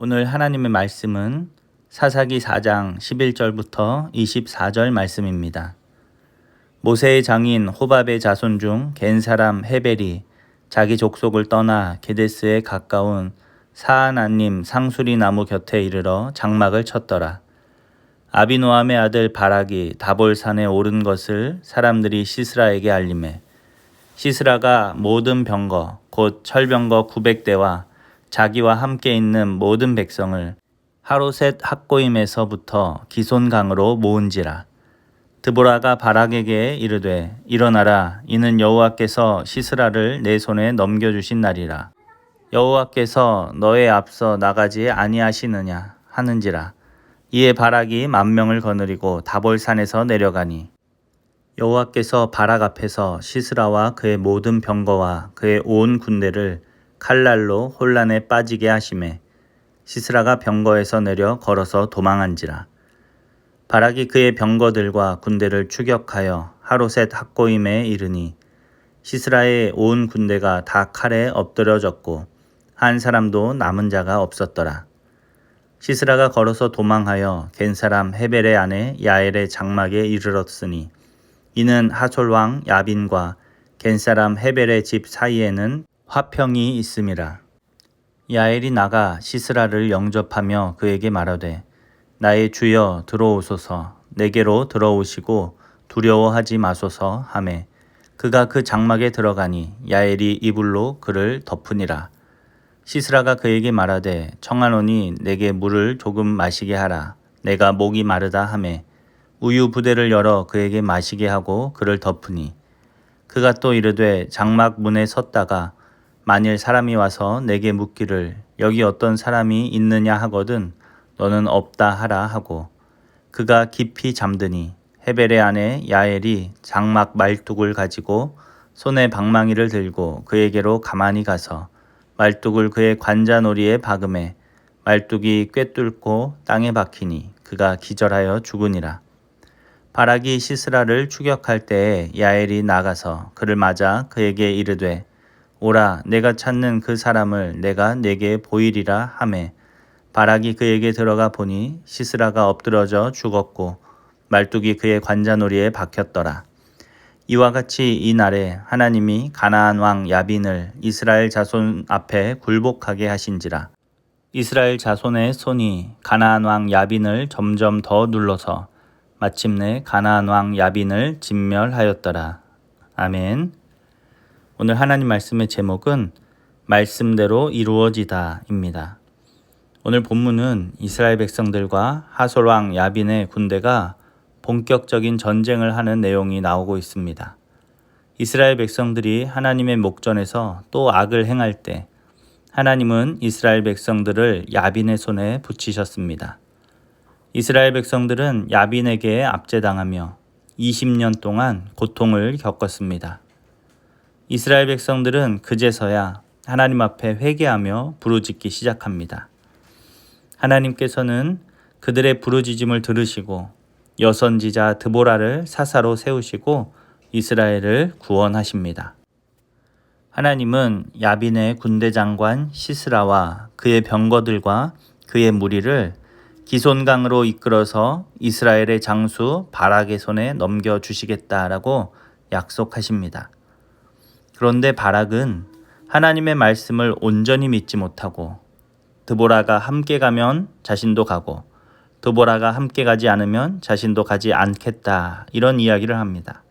오늘 하나님의 말씀은 사사기 4장 11절부터 24절 말씀입니다. 모세의 장인 호밥의 자손 중 겐 사람 헤벨이 자기 족속을 떠나 게데스에 가까운 사하나님 상수리 나무 곁에 이르러 장막을 쳤더라. 아비노함의 아들 바락이 다볼산에 오른 것을 사람들이 시스라에게 알림해 시스라가 모든 병거 곧 철병거 900대와 자기와 함께 있는 모든 백성을 하루셋 학고임에서부터 기손강으로 모은지라. 드보라가 바락에게 이르되 일어나라. 이는 여호와께서 시스라를 내 손에 넘겨 주신 날이라. 여호와께서 너의 앞서 나가지 아니하시느냐 하는지라. 이에 바락이 만 명을 거느리고 다볼산에서 내려가니 여호와께서 바락 앞에서 시스라와 그의 모든 병거와 그의 온 군대를 칼날로 혼란에 빠지게 하심에 시스라가 병거에서 내려 걸어서 도망한지라 바락이 그의 병거들과 군대를 추격하여 하루셋 학고임에 이르니 시스라의 온 군대가 다 칼에 엎드려졌고 한 사람도 남은 자가 없었더라. 시스라가 걸어서 도망하여 겐 사람 헤벨의 아내 야엘의 장막에 이르렀으니 이는 하솔 왕 야빈과 겐 사람 헤벨의 집 사이에는 화평이 있음이라. 야엘이 나가 시스라를 영접하며 그에게 말하되 나의 주여 들어오소서 내게로 들어오시고 두려워하지 마소서 하매 그가 그 장막에 들어가니 야엘이 이불로 그를 덮으니라. 시스라가 그에게 말하되 청하노니 내게 물을 조금 마시게 하라. 내가 목이 마르다 하매 우유 부대를 열어 그에게 마시게 하고 그를 덮으니 그가 또 이르되 장막 문에 섰다가 만일 사람이 와서 내게 묻기를 여기 어떤 사람이 있느냐 하거든 너는 없다 하라 하고 그가 깊이 잠드니 헤벨의 아내 야엘이 장막 말뚝을 가지고 손에 방망이를 들고 그에게로 가만히 가서 말뚝을 그의 관자놀이에 박음해 말뚝이 꿰뚫고 땅에 박히니 그가 기절하여 죽으니라. 바락이 시스라를 추격할 때에 야엘이 나가서 그를 맞아 그에게 이르되 오라 내가 찾는 그 사람을 내가 내게 보이리라 하매 바락이 그에게 들어가 보니 시스라가 엎드러져 죽었고 말뚝이 그의 관자놀이에 박혔더라. 이와 같이 이 날에 하나님이 가나안 왕 야빈을 이스라엘 자손 앞에 굴복하게 하신지라. 이스라엘 자손의 손이 가나안 왕 야빈을 점점 더 눌러서 마침내 가나안 왕 야빈을 진멸하였더라. 아멘. 오늘 하나님 말씀의 제목은 말씀대로 이루어지다입니다. 오늘 본문은 이스라엘 백성들과 하솔 왕 야빈의 군대가 본격적인 전쟁을 하는 내용이 나오고 있습니다. 이스라엘 백성들이 하나님의 목전에서 또 악을 행할 때 하나님은 이스라엘 백성들을 야빈의 손에 붙이셨습니다. 이스라엘 백성들은 야빈에게 압제당하며 20년 동안 고통을 겪었습니다. 이스라엘 백성들은 그제서야 하나님 앞에 회개하며 부르짖기 시작합니다. 하나님께서는 그들의 부르짖음을 들으시고 여선지자 드보라를 사사로 세우시고 이스라엘을 구원하십니다. 하나님은 야빈의 군대 장관 시스라와 그의 병거들과 그의 무리를 기손강으로 이끌어서 이스라엘의 장수 바락의 손에 넘겨 주시겠다라고 약속하십니다. 그런데 바락은 하나님의 말씀을 온전히 믿지 못하고 드보라가 함께 가면 자신도 가고 드보라가 함께 가지 않으면 자신도 가지 않겠다 이런 이야기를 합니다.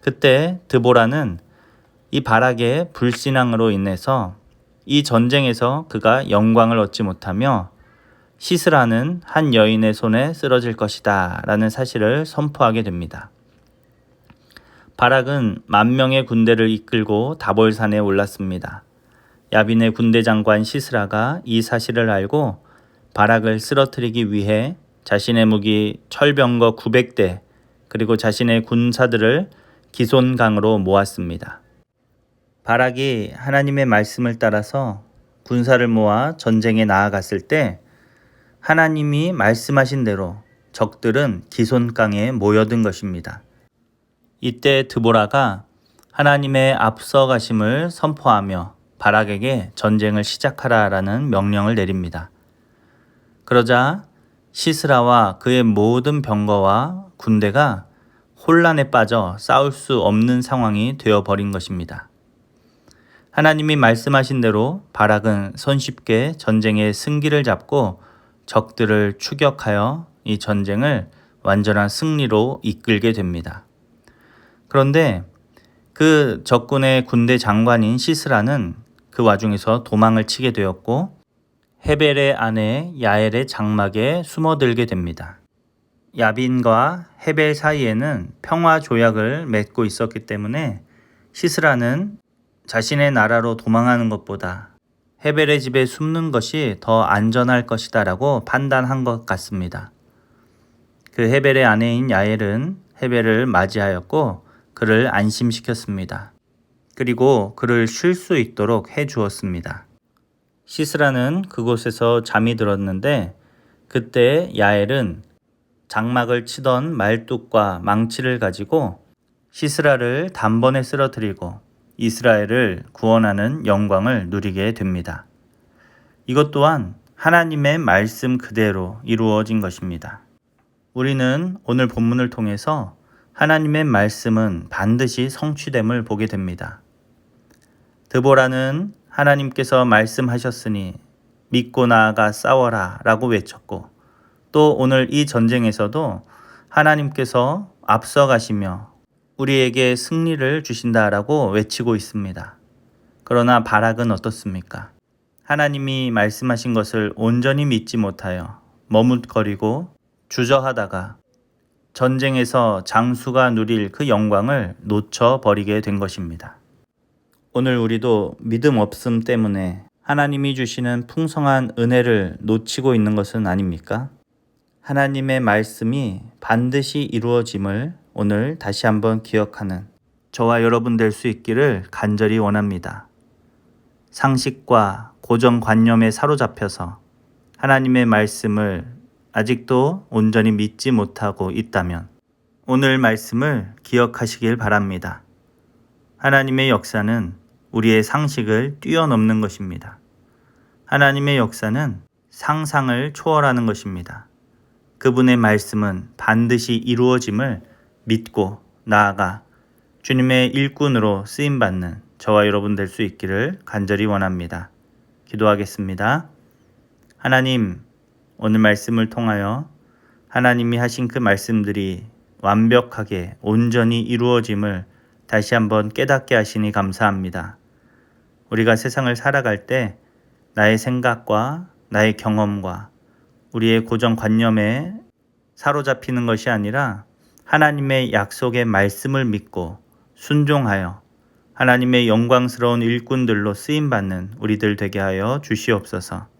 그때 드보라는 이 바락의 불신앙으로 인해서 이 전쟁에서 그가 영광을 얻지 못하며 시스라는 한 여인의 손에 쓰러질 것이다 라는 사실을 선포하게 됩니다. 바락은 만 명의 군대를 이끌고 다볼산에 올랐습니다. 야빈의 군대 장관 시스라가 이 사실을 알고 바락을 쓰러뜨리기 위해 자신의 무기 철병거 900대 그리고 자신의 군사들을 기손강으로 모았습니다. 바락이 하나님의 말씀을 따라서 군사를 모아 전쟁에 나아갔을 때 하나님이 말씀하신 대로 적들은 기손강에 모여든 것입니다. 이때 드보라가 하나님의 앞서 가심을 선포하며 바락에게 전쟁을 시작하라라는 명령을 내립니다. 그러자 시스라와 그의 모든 병거와 군대가 혼란에 빠져 싸울 수 없는 상황이 되어버린 것입니다. 하나님이 말씀하신 대로 바락은 손쉽게 전쟁의 승기를 잡고 적들을 추격하여 이 전쟁을 완전한 승리로 이끌게 됩니다. 그런데 그 적군의 군대 장관인 시스라는 그 와중에서 도망을 치게 되었고 헤벨의 아내 야엘의 장막에 숨어들게 됩니다. 야빈과 헤벨 사이에는 평화 조약을 맺고 있었기 때문에 시스라는 자신의 나라로 도망하는 것보다 헤벨의 집에 숨는 것이 더 안전할 것이다 라고 판단한 것 같습니다. 그 헤벨의 아내인 야엘은 헤벨을 맞이하였고 그를 안심시켰습니다. 그리고 그를 쉴 수 있도록 해 주었습니다. 시스라는 그곳에서 잠이 들었는데 그때 야엘은 장막을 치던 말뚝과 망치를 가지고 시스라를 단번에 쓰러뜨리고 이스라엘을 구원하는 영광을 누리게 됩니다. 이것 또한 하나님의 말씀 그대로 이루어진 것입니다. 우리는 오늘 본문을 통해서 하나님의 말씀은 반드시 성취됨을 보게 됩니다. 드보라는 하나님께서 말씀하셨으니 믿고 나아가 싸워라 라고 외쳤고 또 오늘 이 전쟁에서도 하나님께서 앞서가시며 우리에게 승리를 주신다라고 외치고 있습니다. 그러나 바락은 어떻습니까? 하나님이 말씀하신 것을 온전히 믿지 못하여 머뭇거리고 주저하다가 전쟁에서 장수가 누릴 그 영광을 놓쳐버리게 된 것입니다. 오늘 우리도 믿음 없음 때문에 하나님이 주시는 풍성한 은혜를 놓치고 있는 것은 아닙니까? 하나님의 말씀이 반드시 이루어짐을 오늘 다시 한번 기억하는 저와 여러분 될 수 있기를 간절히 원합니다. 상식과 고정관념에 사로잡혀서 하나님의 말씀을 아직도 온전히 믿지 못하고 있다면 오늘 말씀을 기억하시길 바랍니다. 하나님의 역사는 우리의 상식을 뛰어넘는 것입니다. 하나님의 역사는 상상을 초월하는 것입니다. 그분의 말씀은 반드시 이루어짐을 믿고 나아가 주님의 일꾼으로 쓰임받는 저와 여러분 될 수 있기를 간절히 원합니다. 기도하겠습니다. 하나님, 오늘 말씀을 통하여 하나님이 하신 그 말씀들이 완벽하게 온전히 이루어짐을 다시 한번 깨닫게 하시니 감사합니다. 우리가 세상을 살아갈 때 나의 생각과 나의 경험과 우리의 고정관념에 사로잡히는 것이 아니라 하나님의 약속의 말씀을 믿고 순종하여 하나님의 영광스러운 일꾼들로 쓰임받는 우리들 되게 하여 주시옵소서.